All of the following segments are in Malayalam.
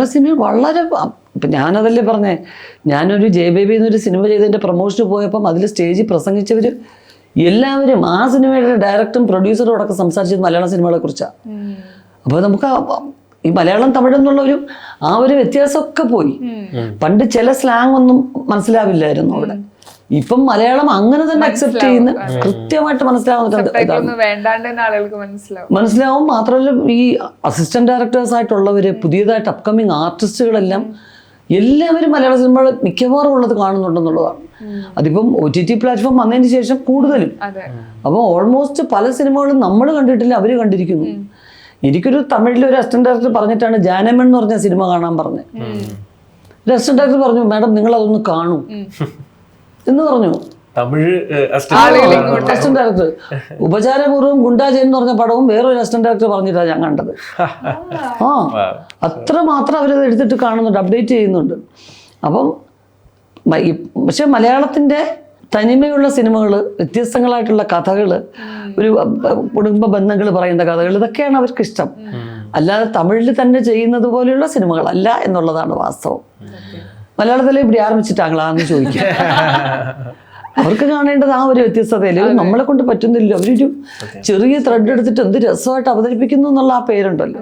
മലയാള സിനിമ വളരെ ഇപ്പം ഞാനതല്ലേ പറഞ്ഞേ ഞാനൊരു ജെ ബേബി എന്നൊരു സിനിമ ചെയ്തതിന്റെ പ്രൊമോഷന് പോയപ്പം അതിൽ സ്റ്റേജിൽ പ്രസംഗിച്ചവർ എല്ലാവരും ആ സിനിമയുടെ ഡയറക്ടറും പ്രൊഡ്യൂസറും അടക്കം സംസാരിച്ചത് മലയാള സിനിമകളെ കുറിച്ചാണ് അപ്പോൾ നമുക്ക് ഈ മലയാളം തമിഴ് എന്നുള്ള ഒരു ആ ഒരു വ്യത്യാസമൊക്കെ പോയി. പണ്ട് ചില സ്ലാങ് ഒന്നും മനസ്സിലാവില്ലായിരുന്നു അവിടെ. ഇപ്പം മലയാളം അങ്ങനെ തന്നെ അക്സെപ്റ്റ് ചെയ്യുന്ന കൃത്യമായിട്ട് മനസ്സിലാവുന്നുണ്ട് മനസ്സിലാവും. മാത്രമല്ല ഈ അസിസ്റ്റന്റ് ഡയറക്ടേഴ്സ് ആയിട്ടുള്ളവര് പുതിയതായിട്ട് അപ്കമിങ് ആർട്ടിസ്റ്റുകളെല്ലാം എല്ലാവരും മലയാള സിനിമകൾ മിക്കവാറും ഉള്ളത് കാണുന്നുണ്ടെന്നുള്ളതാണ്. അതിപ്പം ഒ ടി ടി പ്ലാറ്റ്ഫോം വന്നതിന് ശേഷം കൂടുതലും. അപ്പോൾ ഓൾമോസ്റ്റ് പല സിനിമകളും നമ്മൾ കണ്ടിട്ടില്ല അവർ കണ്ടിരിക്കുന്നു. എനിക്കൊരു തമിഴിലെ ഒരു അസിസ്റ്റന്റ് ഡയറക്ടർ പറഞ്ഞിട്ടാണ് ജാനമൻ എന്ന് പറഞ്ഞ സിനിമ കാണാൻ പറഞ്ഞത്. ഒരു അസിസ്റ്റന്റ് ഡയറക്ടർ പറഞ്ഞു മാഡം നിങ്ങൾ അതൊന്ന് കാണൂ എന്ന് പറഞ്ഞു. തമിഴ് അസിസ്റ്റന്റ് ഡയറക്ടർ ഉപചാരപൂർവം ഗുണ്ടാജൻ എന്ന് പറഞ്ഞ പടവും വേറൊരു അസിസ്റ്റന്റ് ഡയറക്ടർ പറഞ്ഞിട്ടാണ് ഞാൻ കണ്ടത്. ആ അത്ര മാത്രം അവരത് എടുത്തിട്ട് കാണുന്നുണ്ട് അപ്ഡേറ്റ് ചെയ്യുന്നുണ്ട്. അപ്പം പക്ഷെ മലയാളത്തിന്റെ തനിമയുള്ള സിനിമകൾ വ്യത്യസ്തങ്ങളായിട്ടുള്ള കഥകൾ ഒരു കുടുംബ ബന്ധങ്ങൾ പറയുന്ന കഥകൾ ഇതൊക്കെയാണ് അവർക്ക് ഇഷ്ടം. അല്ലാതെ തമിഴിൽ തന്നെ ചെയ്യുന്നത് പോലെയുള്ള സിനിമകളല്ല എന്നുള്ളതാണ് വാസ്തവം. മലയാളത്തിൽ ഇവിടെ ആരംഭിച്ചിട്ടാങ്ങളാന്ന് ചോദിക്കുക അവർക്ക് കാണേണ്ടത് ആ ഒരു വ്യത്യസ്തതയിൽ നമ്മളെ കൊണ്ട് പറ്റുന്നില്ല. അവരൊരു ചെറിയ ത്രെഡ് എടുത്തിട്ട് എന്ത് രസമായിട്ട് അവതരിപ്പിക്കുന്നു എന്നുള്ള ആ പേരുണ്ടല്ലോ.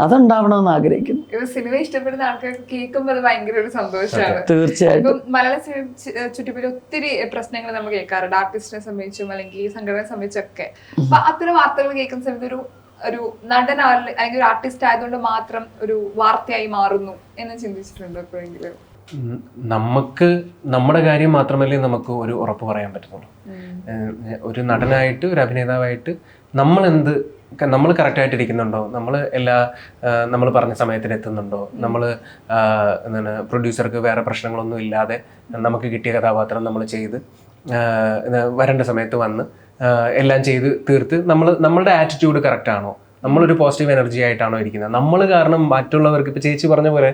അതുണ്ടാവണമെന്ന് ആഗ്രഹിക്കുന്നു. സിനിമ ഇഷ്ടപ്പെടുന്ന ആൾക്കാർക്ക് കേൾക്കുമ്പോൾ അത് ഭയങ്കര ഒരു സന്തോഷമാണ്. തീർച്ചയായിട്ടും. മലയാള സിനിമ ചു- ഒത്തിരി പ്രശ്നങ്ങൾ നമ്മൾ കേൾക്കാറുണ്ട്. ആർട്ടിസ്റ്റിനെ സംബന്ധിച്ചും അല്ലെങ്കിൽ സംഘടനയെ സംബന്ധിച്ചൊക്കെ. അപ്പൊ അത്തരം വാർത്തകൾ കേൾക്കുന്ന സമയത്ത് ഒരു ഒരു നടൻ അല്ലെങ്കിൽ ഒരു ആർട്ടിസ്റ്റ് ആയതുകൊണ്ട് മാത്രം ഒരു വാർത്തയായി മാറുന്നു എന്ന് ചിന്തിച്ചിട്ടുണ്ട് എപ്പോഴെങ്കിലും നമുക്ക് നമ്മുടെ കാര്യം മാത്രമല്ലേ നമുക്ക് ഒരു ഉറപ്പ് പറയാൻ പറ്റുന്നുള്ളൂ ഒരു നടനായിട്ട് ഒരു അഭിനേതാവായിട്ട് നമ്മൾ എന്ത് നമ്മൾ കറക്റ്റായിട്ട് ഇരിക്കുന്നുണ്ടോ? നമ്മൾ എല്ലാ നമ്മൾ പറഞ്ഞ സമയത്തിന് എത്തുന്നുണ്ടോ? നമ്മൾ എന്താണ് പ്രൊഡ്യൂസർക്ക് വേറെ പ്രശ്നങ്ങളൊന്നും ഇല്ലാതെ നമുക്ക് കിട്ടിയ കഥാപാത്രം നമ്മൾ ചെയ്ത് വരേണ്ട സമയത്ത് വന്ന് എല്ലാം ചെയ്ത് തീർത്ത് നമ്മൾ നമ്മളുടെ ആറ്റിറ്റ്യൂഡ് കറക്റ്റ് ആണോ? നമ്മളൊരു പോസിറ്റീവ് എനർജി ആയിട്ടാണോ ഇരിക്കുന്നത്? നമ്മൾ കാരണം മറ്റുള്ളവർക്ക് ഇപ്പൊ ചേച്ചി പറഞ്ഞ പോലെ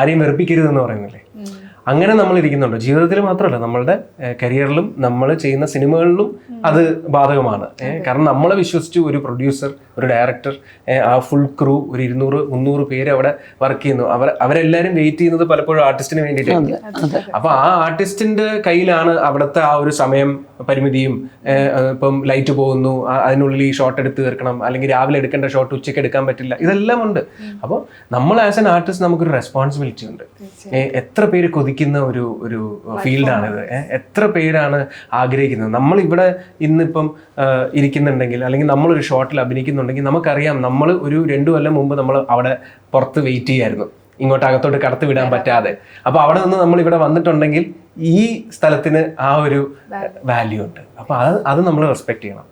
ആരെയും വെറുപ്പിക്കരുതെന്ന് പറയുന്നില്ലേ? അങ്ങനെ നമ്മൾ ഇരിക്കുന്നുണ്ട് ജീവിതത്തിൽ മാത്രമല്ല നമ്മളുടെ കരിയറിലും നമ്മൾ ചെയ്യുന്ന സിനിമകളിലും അത് ബാധകമാണ്. കാരണം നമ്മളെ വിശ്വസിച്ച് ഒരു പ്രൊഡ്യൂസർ ഒരു ഡയറക്ടർ ആ ഫുൾ ക്രൂ ഒരു ഇരുന്നൂറ് മുന്നൂറ് പേര് അവിടെ വർക്ക് ചെയ്യുന്നു. അവർ അവരെല്ലാവരും വെയിറ്റ് ചെയ്യുന്നത് പലപ്പോഴും ആർട്ടിസ്റ്റിന് വേണ്ടിയിട്ട്. അപ്പോൾ അപ്പൊ ആ ആർട്ടിസ്റ്റിന്റെ കയ്യിലാണ് അവിടുത്തെ ആ ഒരു സമയം പരിമിതിയും ഇപ്പം ലൈറ്റ് പോകുന്നു അതിനുള്ളിൽ ഈ ഷോട്ട് എടുത്ത് തീർക്കണം അല്ലെങ്കിൽ രാവിലെ എടുക്കേണ്ട ഷോട്ട് ഉച്ചയ്ക്ക് എടുക്കാൻ പറ്റില്ല. ഇതെല്ലാം ഉണ്ട്. അപ്പോൾ നമ്മൾ ആസ് എൻ ആർട്ടിസ്റ്റ് നമുക്കൊരു റെസ്പോൺസിബിലിറ്റി ഉണ്ട്. എത്ര പേര് കൊതിക്കുന്ന ഒരു ഒരു ഫീൽഡാണിത്. എത്ര പേരാണ് ആഗ്രഹിക്കുന്നത്? നമ്മൾ ഇവിടെ ഇന്നിപ്പം ഇരിക്കുന്നുണ്ടെങ്കിൽ അല്ലെങ്കിൽ നമ്മളൊരു ഷോട്ടിൽ അഭിനയിക്കുന്നുണ്ടെങ്കിൽ നമുക്കറിയാം നമ്മൾ ഒരു രണ്ടു കൊല്ലം മുമ്പ് നമ്മൾ അവിടെ പുറത്ത് വെയിറ്റ് ചെയ്യായിരുന്നു. ഇങ്ങോട്ട് അകത്തോട്ട് കടത്തി വിടാൻ പറ്റാതെ. അപ്പോൾ അവിടെ നിന്ന് നമ്മൾ ഇവിടെ വന്നിട്ടുണ്ടെങ്കിൽ ഈ സ്ഥലത്തിന് ആ ഒരു വാല്യൂ ഉണ്ട്. അപ്പോൾ അത് അത് നമ്മൾ റെസ്പെക്ട് ചെയ്യണം.